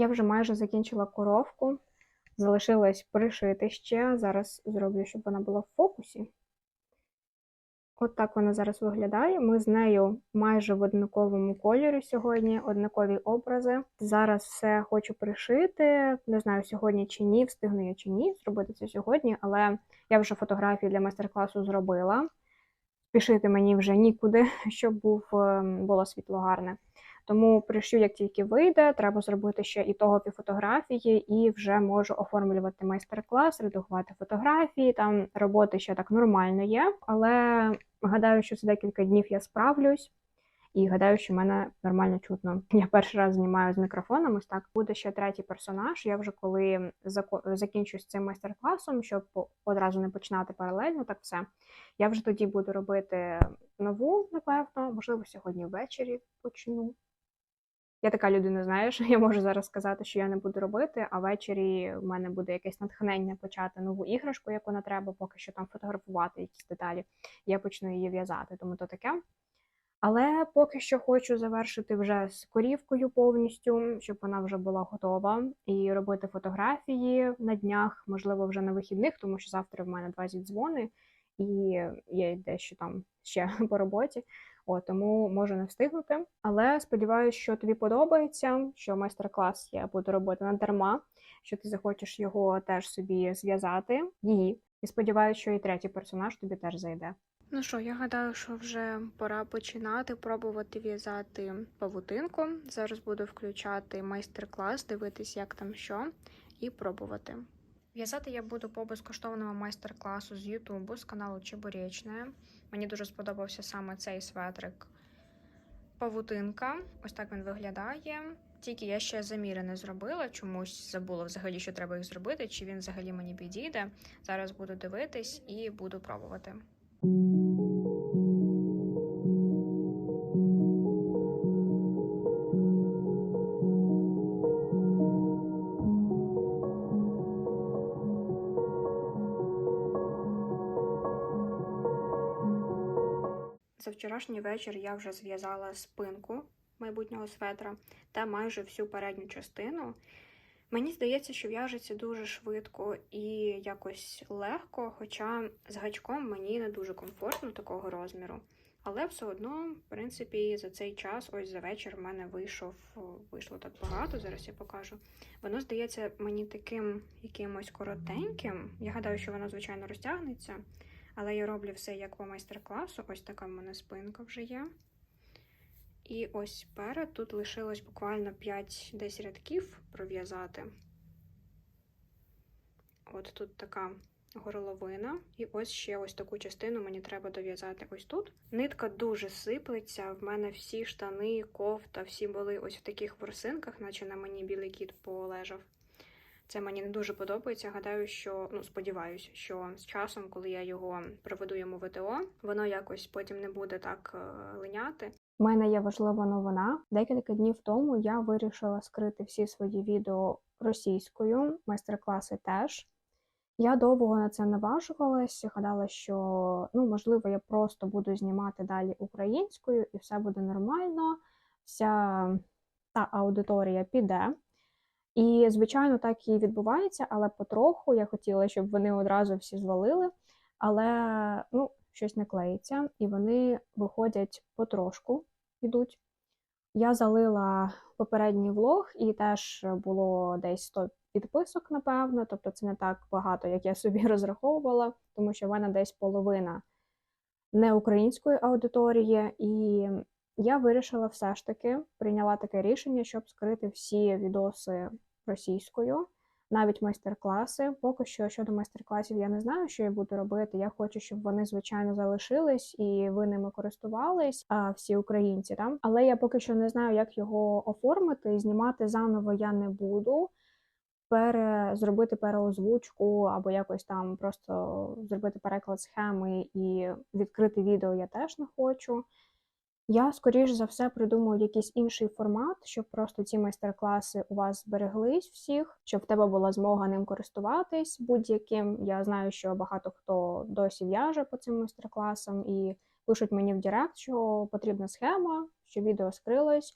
Я вже майже закінчила коровку. Залишилось пришити ще. Зараз зроблю, щоб вона була в фокусі. От так вона зараз виглядає. Ми з нею майже в однаковому кольорі сьогодні, однакові образи. Зараз все хочу пришити. Не знаю, сьогодні чи ні, встигну я чи ні зробити це сьогодні, але я вже фотографії для майстер-класу зробила. Спішити мені вже нікуди, щоб був, ем, було світло гарне. Тому пришью, як тільки вийде, треба зробити ще і того фотографії, і вже можу оформлювати майстер-клас, редагувати фотографії. Там роботи ще так нормально є, але гадаю, що за декілька днів я справлюсь. І гадаю, що в мене нормально чутно. Я перший раз знімаю з мікрофоном. Ось так буде ще третій персонаж. Я вже коли закінчу з цим майстер-класом, щоб одразу не починати паралельно, так все. Я вже тоді буду робити нову, напевно, можливо, сьогодні ввечері почну. Я така людина, знаєш, я можу зараз сказати, що я не буду робити, а ввечері в мене буде якесь натхнення почати нову іграшку, яку не треба поки що там фотографувати якісь деталі. Я почну її в'язати, тому то таке. Але поки що хочу завершити вже з корівкою повністю, щоб вона вже була готова, і робити фотографії на днях, можливо, вже на вихідних, тому що завтра в мене два зідзвони, і є дещо там ще по роботі. О, тому можу не встигнути. Але сподіваюся, що тобі подобається, що майстер-клас я буду робити не дарма, що ти захочеш його теж собі зв'язати, її. І сподіваюся, що і третій персонаж тобі теж зайде. Ну що, я гадаю, що вже пора починати пробувати в'язати павутинку. Зараз буду включати майстер-клас, дивитись, як там що, і пробувати. В'язати я буду по безкоштовному майстер-класу з Ютубу з каналу Чебуречне. Мені дуже сподобався саме цей светрик. Павутинка. Ось так він виглядає. Тільки я ще заміри не зробила, чомусь забула взагалі, що треба їх зробити, чи він взагалі мені підійде. Зараз буду дивитись і буду пробувати. Вчорашній вечір я вже зв'язала спинку майбутнього светра та майже всю передню частину. Мені здається, що в'яжеться дуже швидко і якось легко, хоча з гачком мені не дуже комфортно такого розміру. Але все одно, в принципі, за цей час, ось за вечір, в мене вийшов, вийшло так багато, зараз я покажу. Воно здається мені таким якимось коротеньким. Я гадаю, що воно, звичайно, розтягнеться. Але я роблю все як по майстер-класу. Ось така в мене спинка вже є. І ось перед тут лишилось буквально 5-10 рядків пров'язати. От тут така горловина, і ось ще ось таку частину мені треба дов'язати ось тут. Нитка дуже сиплеться. В мене всі штани, кофта, всі були ось в таких ворсинках, наче на мені білий кіт полежав. Це мені не дуже подобається. Гадаю, що ну сподіваюся, що з часом, коли я його проведу йому ВТО, воно якось потім не буде так е, линяти. У мене є важлива новина. Декілька днів тому я вирішила скрити всі свої відео російською, майстер-класи теж. Я довго на це наважувалась, гадала, що ну, можливо, я просто буду знімати далі українською, і все буде нормально. Вся та аудиторія піде. І, звичайно, так і відбувається, але потроху я хотіла, щоб вони одразу всі звалили, але ну, щось не клеїться, і вони виходять потрошку, йдуть. Я залила попередній влог, і теж було десь 100 підписок, напевно, тобто це не так багато, як я собі розраховувала, тому що в мене десь половина не української аудиторії, і я вирішила все ж таки прийняла таке рішення, щоб скрити всі відоси російською, навіть майстер-класи. Поки що щодо майстер-класів я не знаю, що я буду робити. Я хочу, щоб вони звичайно залишились і ви ними користувались, а всі українці там. Але я поки що не знаю, як його оформити. Знімати заново я не буду. Пере зробити переозвучку або якось там просто зробити переклад схеми і відкрити відео я теж не хочу. Я, скоріш за все, придумаю якийсь інший формат, щоб просто ці майстер-класи у вас збереглись всіх, щоб в тебе була змога ним користуватись будь-яким. Я знаю, що багато хто досі в'яже по цим майстер-класам і пишуть мені в Директ, що потрібна схема, що відео скрилось.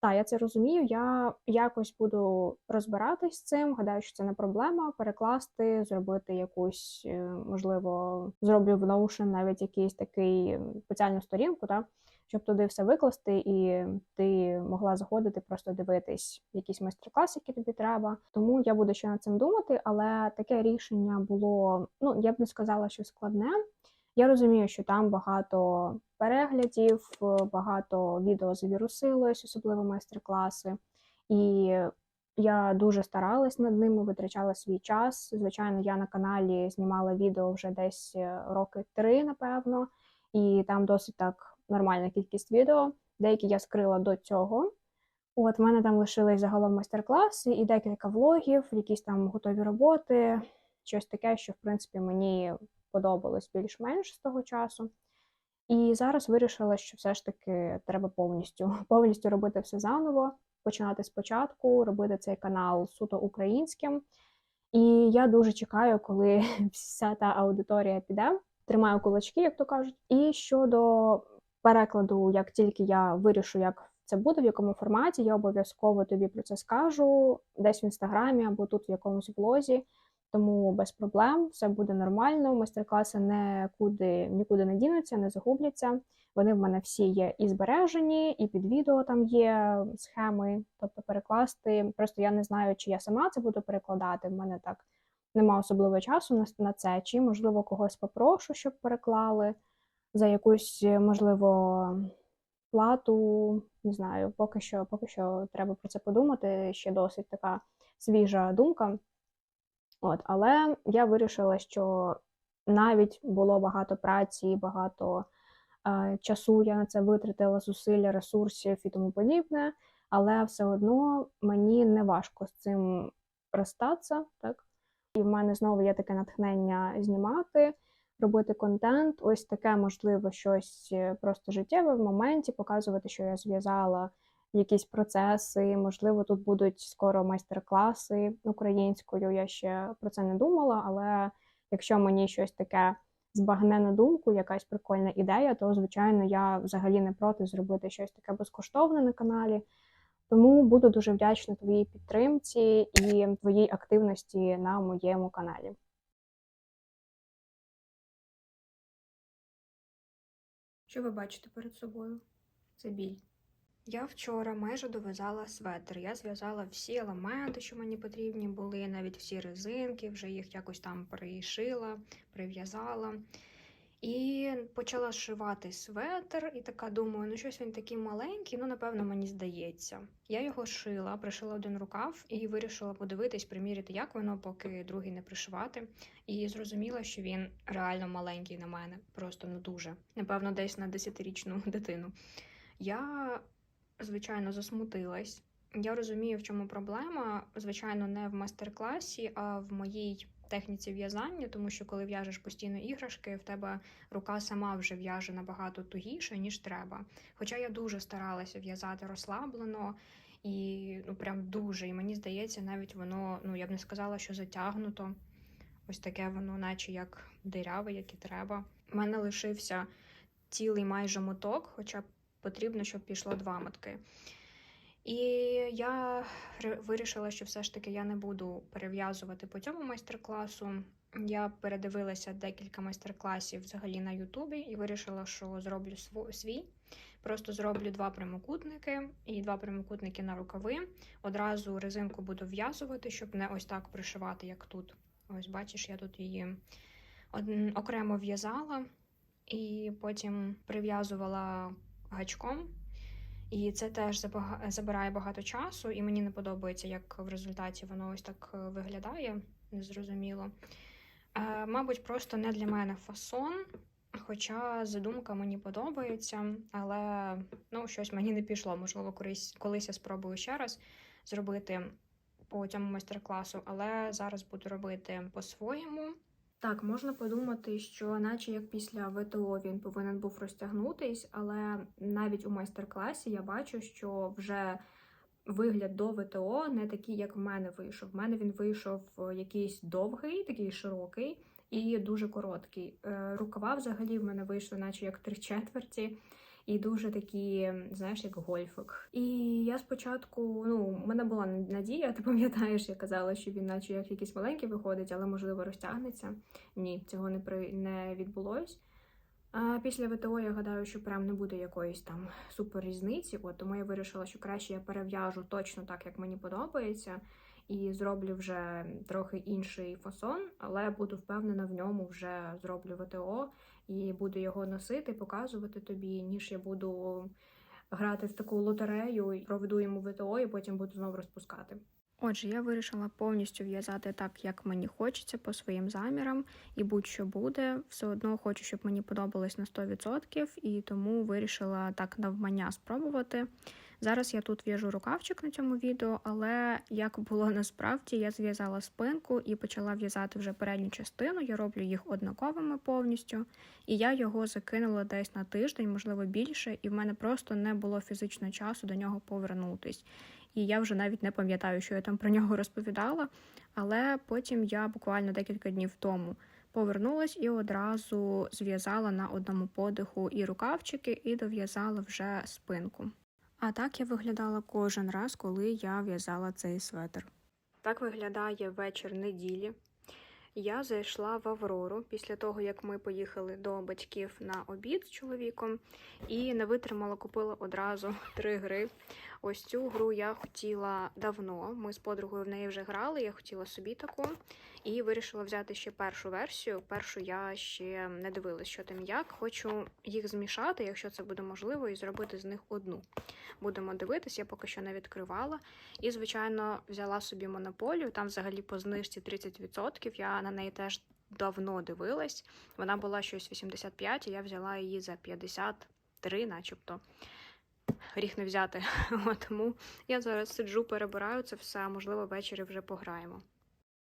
Так, я це розумію. Я якось буду розбиратись з цим. Гадаю, що це не проблема. Перекласти, зробити якусь, е, можливо, зроблю в Notion навіть якийсь такий спеціальну сторінку, так, щоб туди все викласти, і ти могла заходити, просто дивитись якісь майстер-класи, які тобі треба. Тому я буду ще над цим думати, але таке рішення було, ну я б не сказала, що складне. Я розумію, що там багато переглядів, багато відео завірусилось, особливо майстер-класи. І я дуже старалась над ними, витрачала свій час. Звичайно, я на каналі знімала відео вже десь е, роки три, напевно, і там досить так нормальна кількість відео. Деякі я скрила до цього. От в мене там лишились загалом майстер-класи і декілька влогів, якісь там готові роботи, щось таке, що в принципі мені подобалось більш-менш з того часу. І зараз вирішила, що все ж таки треба повністю повністю робити все заново, починати спочатку, робити цей канал суто українським. І я дуже чекаю, коли вся та аудиторія піде. Тримаю кулачки, як то кажуть. І щодо перекладу, як тільки я вирішу, як це буде, в якому форматі, я обов'язково тобі про це скажу десь в інстаграмі або тут в якомусь влозі. Тому без проблем все буде нормально. Майстер-класи нікуди, нікуди не дінуться, не загубляться. Вони в мене всі є і збережені, і під відео там є схеми, тобто перекласти. Просто я не знаю, чи я сама це буду перекладати. В мене так нема особливого часу на це, чи можливо когось попрошу, щоб переклали за якусь, можливо, плату. Не знаю, поки що, поки що треба про це подумати. Ще досить така свіжа думка. От, але я вирішила, що навіть було багато праці, багато е, часу я на це витратила, зусилля, ресурсів і тому подібне, але все одно мені не важко з цим розстатися, так? І в мене знову є таке натхнення знімати, робити контент. Ось таке, можливо, щось е, просто життєве в моменті, показувати, що я зв'язала якісь процеси. Можливо, тут будуть скоро майстер-класи українською. Я ще про це не думала, але якщо мені щось таке збагне на думку, якась прикольна ідея, то звичайно я взагалі не проти зробити щось таке безкоштовне на каналі. Тому буду дуже вдячна твоїй підтримці і твоїй активності на моєму каналі. Що ви бачите перед собою? Це біль. Я вчора майже дов'язала светр. Я зв'язала всі елементи, що мені потрібні були, навіть всі резинки, вже їх якось там пришила, прив'язала. І почала зшивати светр, і така думаю, ну щось він такий маленький, ну, напевно, мені здається. Я його шила, пришила один рукав і вирішила подивитись, приміряти, як воно, поки другий не пришивати. І зрозуміла, що він реально маленький на мене, просто ну дуже. Напевно, десь на 10-річну дитину. Я звичайно, засмутилась. Я розумію, в чому проблема. Звичайно, не в майстер-класі, а в моїй техніці в'язання, тому що коли в'яжеш постійно іграшки, в тебе рука сама вже в'яже набагато тугіше, ніж треба. Хоча я дуже старалася в'язати розслаблено і ну прям дуже. І мені здається, навіть воно, ну я б не сказала, що затягнуто. Ось таке воно, наче як диряве, як і треба. У мене лишився цілий майже моток, хоча потрібно, щоб пішло два мотки. І я вирішила, що все ж таки я не буду перев'язувати по цьому майстер-класу. Я передивилася декілька майстер-класів взагалі на Ютубі і вирішила, що зроблю свій. Просто зроблю два прямокутники і два прямокутники на рукави. Одразу резинку буду в'язувати, щоб не ось так пришивати, як тут. Ось, бачиш, я тут її окремо в'язала і потім прив'язувала гачком. І це теж забирає багато часу, і мені не подобається, як в результаті воно ось так е, виглядає, незрозуміло. Е, мабуть, просто не для мене фасон. Хоча задумка мені подобається, але ну, щось мені не пішло. Можливо, колись, колись я спробую ще раз зробити по цьому майстер-класу, але зараз буду робити по-своєму. Так, можна подумати, що, наче як після ВТО він повинен був розтягнутись, але навіть у майстер-класі я бачу, що вже вигляд до ВТО не такий, як в мене вийшов. В мене він вийшов якийсь довгий, такий широкий і дуже короткий. Е, рукава взагалі в мене вийшли, наче як три четверті. І дуже такі, знаєш, як гольфик. І я спочатку, ну, у мене була надія, ти пам'ятаєш, я казала, що він, наче як якийсь маленький виходить, але можливо розтягнеться. Ні, цього не при не відбулось. А після ВТО я гадаю, що прям не буде якоїсь там супер різниці. От тому я вирішила, що краще я перев'яжу точно так, як мені подобається, і зроблю вже трохи інший фасон, але буду впевнена в ньому вже зроблю ВТО і буду його носити, показувати тобі, ніж я буду грати в таку лотерею, проведу йому ВТО, і потім буду знову розпускати. Отже, я вирішила повністю в'язати так, як мені хочеться, по своїм замірам, і будь-що буде, все одно хочу, щоб мені подобалось на 100%, і тому вирішила так навмання спробувати. Зараз я тут в'яжу рукавчик на цьому відео, але як було насправді, я зв'язала спинку і почала в'язати вже передню частину. Я роблю їх однаковими повністю, і я його закинула десь на тиждень, можливо більше, і в мене просто не було фізичного часу до нього повернутись. І я вже навіть не пам'ятаю, що я там про нього розповідала. Але потім я буквально декілька днів тому повернулась і одразу зв'язала на одному подиху і рукавчики, і дов'язала вже спинку. А так я виглядала кожен раз, коли я в'язала цей светр. Так виглядає вечір неділі. Я зайшла в Аврору після того, як ми поїхали до батьків на обід з чоловіком, і не витримала, купила одразу три гри. Ось цю гру я хотіла давно. Ми з подругою в неї вже грали. Я хотіла собі таку і вирішила взяти ще першу версію. Першу я ще не дивилась, що там як. Хочу їх змішати, якщо це буде можливо, і зробити з них одну. Будемо дивитись, я поки що не відкривала. І, звичайно, взяла собі монополію. Там взагалі по знижці 30%. Я на неї теж давно дивилась. Вона була щось 85, і я взяла її за 53, начебто. Гріх не взяти. Тому я зараз сиджу, перебираю це все, можливо, ввечері вже пограємо.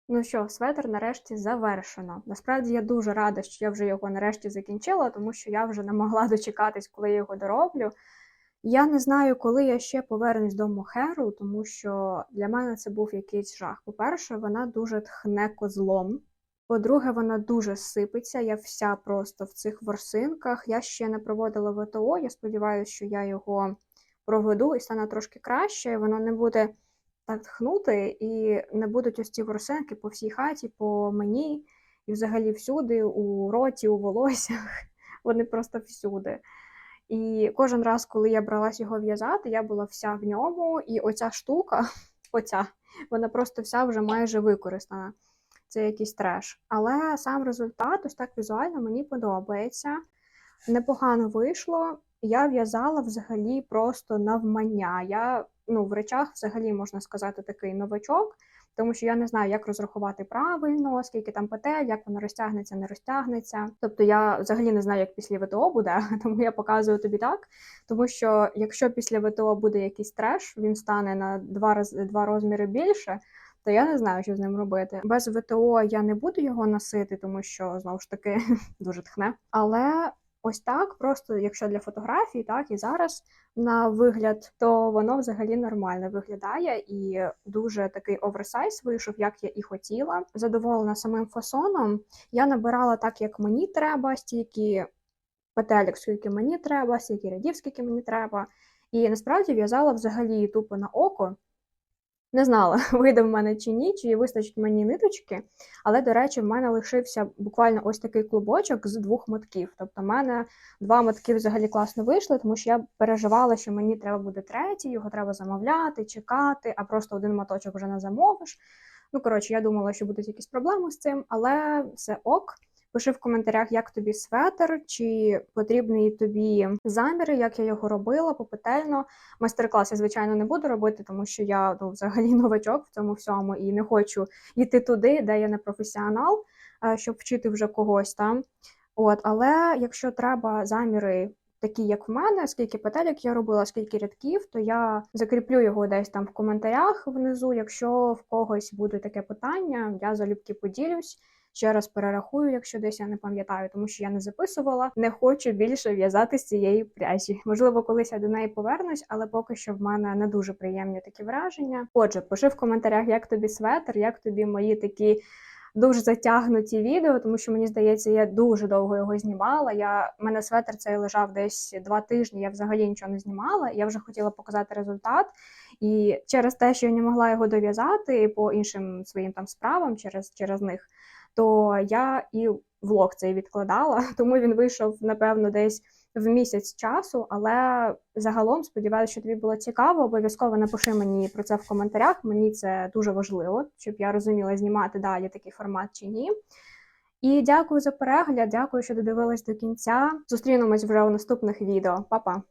Ну що, светр нарешті завершено. Насправді я дуже рада, що я вже його нарешті закінчила, тому що я вже не могла дочекатись, коли я його дороблю. Я не знаю, коли я ще повернусь до Мохеру, тому що для мене це був якийсь жах. По-перше, вона дуже тхне козлом. По-друге, вона дуже сипеться, я вся просто в цих ворсинках. Я ще не проводила ВТО. Я сподіваюся, що я його проведу і стане трошки краще. Воно не буде так тхнути, і не будуть ось ці ворсинки по всій хаті, по мені, і взагалі всюди, у роті, у волоссях. Вони просто всюди. І кожен раз, коли я бралась його в'язати, я була вся в ньому, і оця штука, оця, вона просто вся вже майже використана. Це якийсь треш. Але сам результат, ось так візуально, мені подобається. Непогано вийшло. Я в'язала взагалі просто навмання. Я ну, в речах взагалі можна сказати такий новачок, тому що я не знаю, як розрахувати правильно, скільки там петель, як воно розтягнеться, не розтягнеться. Тобто я взагалі не знаю, як після ВТО буде, тому я показую тобі так. Тому що якщо після ВТО буде якийсь треш, він стане на два раз два розміри більше. То я не знаю, що з ним робити. Без ВТО я не буду його носити, тому що знову ж таки дуже тхне. Але ось так, просто якщо для фотографій, так і зараз на вигляд, то воно взагалі нормально виглядає і дуже такий оверсайз вийшов, як я і хотіла. Задоволена самим фасоном. Я набирала так, як мені треба, стільки петелек, скільки мені треба, стільки рядів, скільки мені треба. І насправді в'язала взагалі тупо на око. Не знала, вийде в мене чи ні, чи вистачить мені ниточки. Але, до речі, в мене лишився буквально ось такий клубочок з двох мотків. Тобто, в мене два мотки взагалі класно вийшли, тому що я переживала, що мені треба буде третій, його треба замовляти, чекати, а просто один моточок вже не замовиш. Ну, коротше, я думала, що будуть якісь проблеми з цим, але все ок. Пиши в коментарях, як тобі светр, чи потрібні тобі заміри, як я його робила попетельно. Майстер-клас я, звичайно, не буду робити, тому що я ну, взагалі новачок в цьому всьому і не хочу йти туди, де я не професіонал, щоб вчити вже когось там. От, Але якщо треба заміри. Такі, як в мене, скільки петелек я робила, скільки рядків, то я закріплю його десь там в коментарях внизу. Якщо в когось буде таке питання, я залюбки поділюсь. Ще раз перерахую, якщо десь я не пам'ятаю, тому що я не записувала, не хочу більше в'язати з цієї пряжі. Можливо, колись я до неї повернусь, але поки що в мене не дуже приємні такі враження. Отже, пиши в коментарях, як тобі светр, як тобі мої такі дуже затягнуті відео, тому що мені здається, я дуже довго його знімала. Я в мене светр цей лежав десь два тижні. Я взагалі нічого не знімала. Я вже хотіла показати результат. І через те, що я не могла його дов'язати по іншим своїм там справам через, через них, то я і влог цей відкладала, тому він вийшов, напевно, десь в місяць часу. Але загалом сподіваюся, що тобі було цікаво. Обов'язково напиши мені про це в коментарях. Мені це дуже важливо, щоб я розуміла, знімати далі такий формат чи ні. І дякую за перегляд, дякую, що додивились до кінця. Зустрінемось вже у наступних відео. Па-па!